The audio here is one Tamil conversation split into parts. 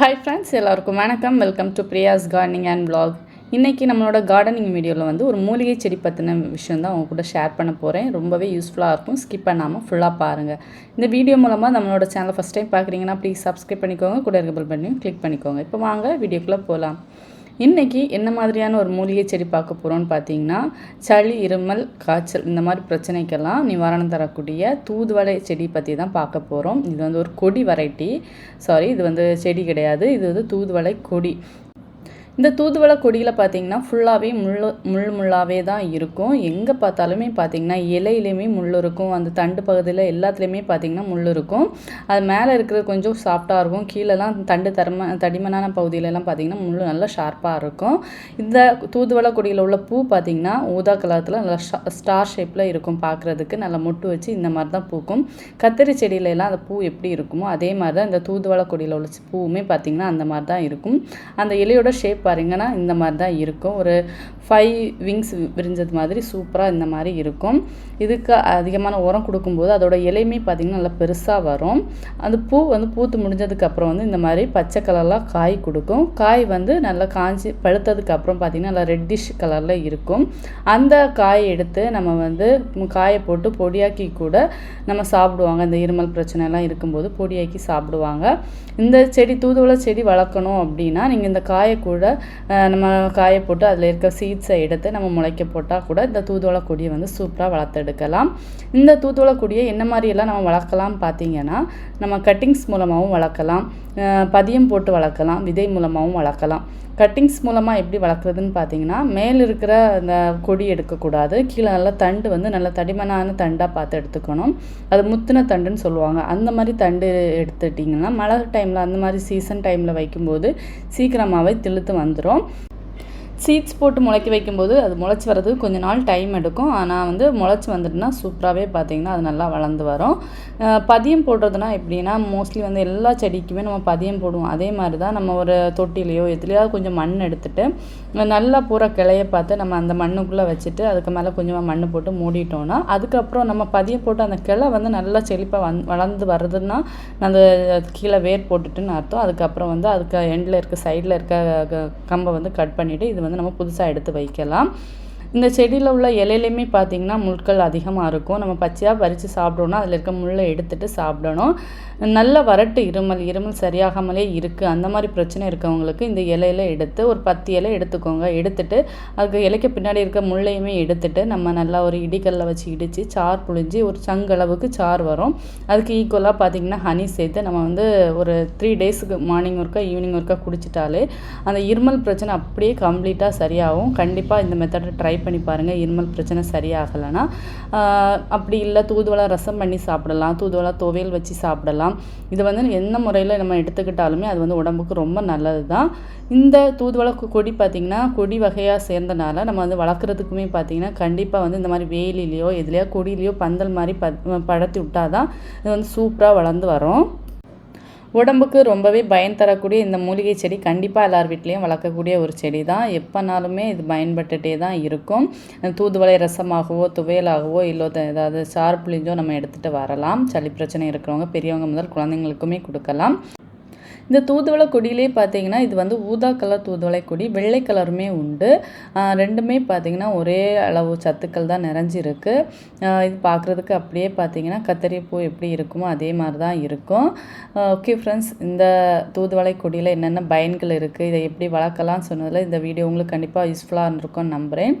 ஹாய் ஃப்ரெண்ட்ஸ் எல்லாருக்கும் வணக்கம். Welcome to Priya's gardening and blog இன்றைக்கி நம்மளோட கார்டனிங் வீடியோவில் வந்து ஒரு மூலிகை செடி பற்றின விஷயம் தான் அவங்க கூட ஷேர் பண்ண போகிறேன் ரொம்பவே யூஸ்ஃபுல்லாக இருக்கும். ஸ்கிப் பண்ணாமல் ஃபுல்லாக பாருங்கள் இந்த வீடியோ மூலமாக நம்மளோட சேனலை ஃபஸ்ட் டைம் பார்க்குறீங்கன்னா ப்ளீஸ் சப்ஸ்கிரைப் பண்ணிக்கோங்க. கூட இருக்க பெல் பண்ணியும் கிளிக் பண்ணிக்கோங்க. இப்போ வாங்க வீடியோக்குள்ளே போகலாம் இன்றைக்கி என்ன மாதிரியான ஒரு மூலிகை செடி பார்க்க போகிறோம்னு பார்த்தீங்கன்னா சளி இருமல் காய்ச்சல் இந்த மாதிரி பிரச்சனைக்கெல்லாம் நிவாரணம் தரக்கூடிய தூதுவளை செடி பற்றி தான் பார்க்க போகிறோம் இது வந்து ஒரு கொடி வெரைட்டி. சாரி இது வந்து செடி கிடையாது. இது வந்து தூதுவளை கொடி. இந்த தூதுவளை கொடியில் பார்த்தீங்கன்னா ஃபுல்லாகவே முள் முள் முள்ளாகவே தான் இருக்கும். எங்கே பார்த்தாலுமே பார்த்தீங்கன்னா இலையிலையுமே முள் இருக்கும். அந்த தண்டு பகுதியில் எல்லாத்துலேயுமே பார்த்தீங்கன்னா முள் இருக்கும். அது மேலே இருக்கிறது கொஞ்சம் சாஃப்டாக இருக்கும். கீழெல்லாம் தண்டு தரம தடிமனான பகுதியிலலாம் பார்த்தீங்கன்னா முள் நல்லா ஷார்ப்பாக இருக்கும். இந்த தூதுவளை கொடியில் உள்ள பூ பார்த்தீங்கன்னா ஊதா கலரத்தில் நல்லா ஸ்டார் ஷேப்பில் இருக்கும் பார்க்குறதுக்கு நல்லா மொட்டு வச்சு இந்த மாதிரி தான் பூக்கும். கத்திரி செடியிலலாம் அந்த பூ எப்படி இருக்குமோ அதே மாதிரி தான் இந்த தூதுவளை கொடியில் உள்ள பூவுமே பார்த்தீங்கன்னா அந்த மாதிரி தான் இருக்கும். அந்த இலையோட ஷேப் பாருங்கன்னா இந்த மாதிரி தான் இருக்கும். ஒரு ஃபைவ் விங்ஸ் விரிஞ்சது மாதிரி சூப்பராக இந்த மாதிரி இருக்கும். இதுக்கு அதிகமான உரம் கொடுக்கும்போது அதோட இலையுமே பார்த்திங்கன்னா நல்லா பெருசாக வரும். அந்த பூ வந்து பூத்து முடிஞ்சதுக்கப்புறம் வந்து இந்த மாதிரி பச்சை கலரில் காய் கொடுக்கும். காய் வந்து நல்லா காஞ்சி பழுத்ததுக்கு அப்புறம் பார்த்திங்கன்னா நல்லா ரெட்டிஷ் கலரில் இருக்கும். அந்த காயை எடுத்து நம்ம வந்து காயை போட்டு பொடியாக்கி கூட நம்ம சாப்பிடுவாங்க. இந்த இருமல் பிரச்சனை எல்லாம் இருக்கும்போது பொடியாக்கி சாப்பிடுவாங்க. இந்த செடி தூதுவளை செடி வளர்க்கணும் அப்படின்னா நீங்கள் இந்த காயை கூட நம்ம காய போட்டு அதில் இருக்க சீட்ஸை எடுத்து நம்ம முளைக்க போட்டால் கூட இந்த தூதுவளை கொடியை வந்து சூப்பராக வளர்த்தெடுக்கலாம் இந்த தூதுவளை கொடியை என்ன மாதிரியெல்லாம் நம்ம வளர்க்கலாம் பார்த்தீங்கன்னா நம்ம கட்டிங்ஸ் மூலமாகவும் வளர்க்கலாம். பதியம் போட்டு வளர்க்கலாம் விதை மூலமாகவும் வளர்க்கலாம். கட்டிங்ஸ் மூலமாக எப்படி வளர்க்குறதுன்னு பார்த்தீங்கன்னா மேல் இருக்கிற அந்த கொடி எடுக்கக்கூடாது. கீழே நல்லா தண்டு வந்து நல்ல தடிமனான தண்டாக பார்த்து எடுத்துக்கணும். அது முத்தின தண்டுன்னு சொல்லுவாங்க. அந்த மாதிரி தண்டு எடுத்துட்டிங்கன்னா மழை டைமில் அந்த மாதிரி சீசன் டைமில் வைக்கும்போது சீக்கிரமாகவே திழுத்து வந்துடும் சீட்ஸ் போட்டு முளைக்க வைக்கும்போது அது முளைச்சி வர்றதுக்கு கொஞ்ச நாள் டைம் எடுக்கும். ஆனால் வந்து முளைச்சி வந்துட்டுனா சூப்பராகவே பார்த்தீங்கன்னா அது நல்லா வளர்ந்து வரும். பதியம் போடுறதுனா எப்படின்னா மோஸ்ட்லி வந்து எல்லா செடிக்குமே நம்ம பதியம் போடுவோம். அதே மாதிரி தான் நம்ம ஒரு தொட்டிலையோ எதுலையாவது கொஞ்சம் மண் எடுத்துகிட்டு நல்லா பூரா கிளைய பார்த்து நம்ம அந்த மண்ணுக்குள்ளே வச்சுட்டு அதுக்கு மேலே கொஞ்சமாக மண் போட்டு மூடிட்டோன்னா அதுக்கப்புறம் நம்ம பதியம் போட்டு அந்த கிளை வந்து நல்லா செழிப்பாக வந் வளர்ந்து வருதுன்னா அந்த கீழே வேர் போட்டுட்டுன்னு அர்த்தம். அதுக்கப்புறம் வந்து அதுக்கு எண்டில் இருக்க சைடில் இருக்க க- கம்பை வந்து கட் பண்ணிவிட்டு இது வந்து நம்ம புதுசாக எடுத்து வைக்கலாம். இந்த செடியில் உள்ள இலையிலையுமே பார்த்திங்கன்னா முட்கள் அதிகமாக இருக்கும். நம்ம பச்சையாக பறித்து சாப்பிட்டோன்னா அதில் இருக்க முள்ளை எடுத்துகிட்டு சாப்பிடணும். நல்ல வறட்டு இருமல் இருமல் சரியாகாமலே இருக்குது அந்த மாதிரி பிரச்சனை இருக்கவங்களுக்கு இந்த இலையில எடுத்து ஒரு பத்து இலை எடுத்துக்கோங்க. எடுத்துட்டு அதுக்கு இலைக்கு பின்னாடி இருக்க முள்ளையுமே எடுத்துட்டு நம்ம நல்லா ஒரு இடிக்கல்ல வச்சு இடித்து சார் புழிஞ்சு ஒரு சங்களவுக்கு சார் வரும். அதுக்கு ஈக்குவலாக பார்த்திங்கன்னா ஹனி சேர்த்து நம்ம வந்து ஒரு த்ரீ டேஸுக்கு மார்னிங் ஒர்க்கா ஈவினிங் ஒர்க்கா குடிச்சிட்டாலே அந்த இருமல் பிரச்சனை அப்படியே கம்ப்ளீட்டாக சரியாகும். கண்டிப்பாக இந்த மெத்தடை ட்ரை பண்ணி பாருங்கள் இருமல் பிரச்சனை சரியாகலைன்னா அப்படி இல்லை தூதுவளை ரசம் பண்ணி சாப்பிடலாம் தூதுவளை துவையல் வச்சு சாப்பிடலாம். இது வந்து எந்த முறையில் நம்ம எடுத்துக்கிட்டாலுமே அது வந்து உடம்புக்கு ரொம்ப நல்லது தான் இந்த தூதுவளை கொ- கொடி பார்த்திங்கன்னா கொடி வகையாக சேர்ந்தனால நம்ம வந்து வளர்க்குறதுக்குமே பார்த்திங்கன்னா கண்டிப்பாக வந்து இந்த மாதிரி வேலிலேயோ எதுலையோ கொடியிலையோ பந்தல் மாதிரி ப படத்தி விட்டாதான் இது வந்து சூப்பராக வளர்ந்து வரும். உடம்புக்கு ரொம்பவே பயன் தரக்கூடிய இந்த மூலிகை செடி கண்டிப்பாக எல்லார் வீட்லேயும் வளர்க்கக்கூடிய ஒரு செடி தான் எப்போனாலுமே இது பயன்பட்டுட்டே தான் இருக்கும். தூதுவளை ரசமாகவோ துவையலாகவோ இல்லை ஏதாவது சாறு புளிஞ்சோ நம்ம எடுத்துகிட்டு வரலாம். சளி பிரச்சனை இருக்கிறவங்க பெரியவங்க முதல் குழந்தைங்களுக்குமே கொடுக்கலாம். இந்த தூதுவளை கொடியிலே பார்த்தீங்கன்னா இது வந்து ஊதா கலர் தூதுவளை கொடி வெள்ளை கலருமே உண்டு. ரெண்டுமே பார்த்தீங்கன்னா ஒரே அளவு சத்துக்கள் தான் நிறைஞ்சிருக்கு. இது பார்க்குறதுக்கு அப்படியே பார்த்தீங்கன்னா கத்தரிப்பூ எப்படி இருக்குமோ அதே மாதிரி தான் இருக்கும். ஓகே ஃப்ரெண்ட்ஸ் இந்த தூதுவளை கொடியில் என்னென்ன பயன்கள் இருக்குது இதை எப்படி வளர்க்கலாம்னு சொன்னதில் இந்த வீடியோ உங்களுக்கு கண்டிப்பாக யூஸ்ஃபுல்லாக இருந்திருக்கும்னு நம்புகிறேன்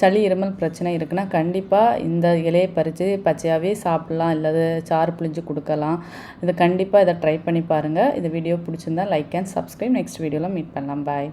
சளி இருமல் பிரச்சனை இருக்குன்னா கண்டிப்பாக இந்த இலையை பறித்து பச்சையாகவே சாப்பிட்லாம் இல்லாத சாறு புளிஞ்சு கொடுக்கலாம். இதை கண்டிப்பாக இதை ட்ரை பண்ணி பாருங்கள் இந்த வீடியோ பிடிச்சிருந்தா லைக் அண்ட் சப்ஸ்கிரைப் நெக்ஸ்ட் வீடியோவில் மீட் பண்ணலாம். பாய்